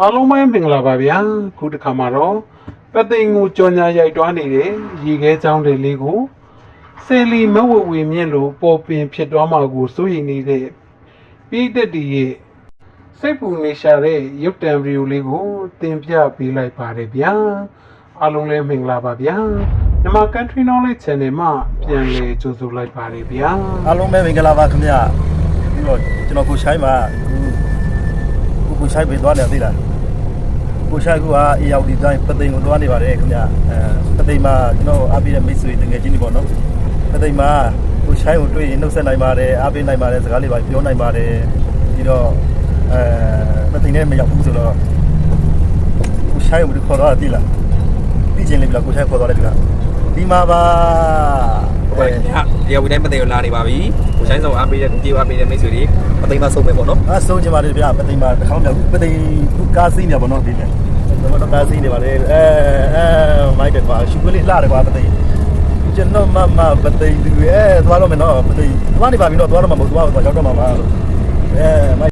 အားလုံးပဲမင်္ဂလာပါဗျာခုတစ်ခါမှာတော့ပသိမ်ကိုကြော်ညာရိုက်တွားနေတဲ့ရေခဲချောင်းတွေလေးကိုဆယ်လီမဝဝေမြင့်လို့ပေါ်ပင်ဖြစ်သွားမှာကိုစိုးရိမ်နေတဲ့ပြည်သက်တီရဲ့စိတ်ပူနေရှာတဲ့ရုပ်တံဗီဒီယိုလေးကိုတင်ပြပေးလိုက်ပါတယ်ဗျာအားလုံးလည်းမင်္ဂလာပါဗျာမြန်မာ Country Knowledge Channel မှာပြန်လည်ကြိုဆိုလိုက်ပါတယ်ဗျာအားလုံးပဲမင်္ဂလာပါခင်ဗျပြီးတော့ကျွန်တော်ကိုရှိုင်းမှာ ကိုကိုရှိုင်းပဲသွားတယ်သိလားကိုရှိုင်းကအေရောက်ဒီတိုင်းပသိမ်ကိုသွားနေပါတယ်ခင်ဗျအဲပသိမ်မှာကျွန်တော်အားပေးတဲ့မိတ်ဆွေတငယ်ချင်းတွေပေါ့နော်ပသိမ်မှာကိုရှိုင်းကိုတွေ့ရင်နှုတ်ဆက်နိုင်ပါတယ်အားပေးနိုင်ပါတယ်စကားလေးပါပြောနိုင်ပါတယ်ပြီးတော့အဲပသိမ်နဲ့မရောက်ဘူးဆိုတော့ကိုရှိုင်းကိုခေါ်တော့သိလားသိချင်းလေးပြလားကိုရှိုင်းခေါ်တော့တယ်ပြလားဒီမှာပါဟု တ်ပါပြီဟာတရားဝင်တိုင်းမသိကိုလာနေပါပြီကိုဆိုင်ဆောင်အားပေးတဲ့ကိုပြေအားပေးတဲ့မိတ်ဆွေတွေမသိမ်းမဆုံးပဲပေါ့နော်အဆုံးချင်ပါတယ်ဗျာပသိမ်မှာတစ်ခေါက်မြောက်ပသိမ်ခုကားစီးနေပါတော့ဒီနေ့ကျွန်တော်ကားစီးနေပါလေအဲအဲမိုက်တယ်ပါရှုပ်ကလေးလှတယ်ကွာပသိမ်ကျွန်တော်မမပသိမ်သူအဲသွားတော့မယ်နော်ပသိမ်သွားနေပါပြီနော်သွားတော့မှာမဟုတ်သွားတော့ရောက်တော့မှာပါအဲမိုက်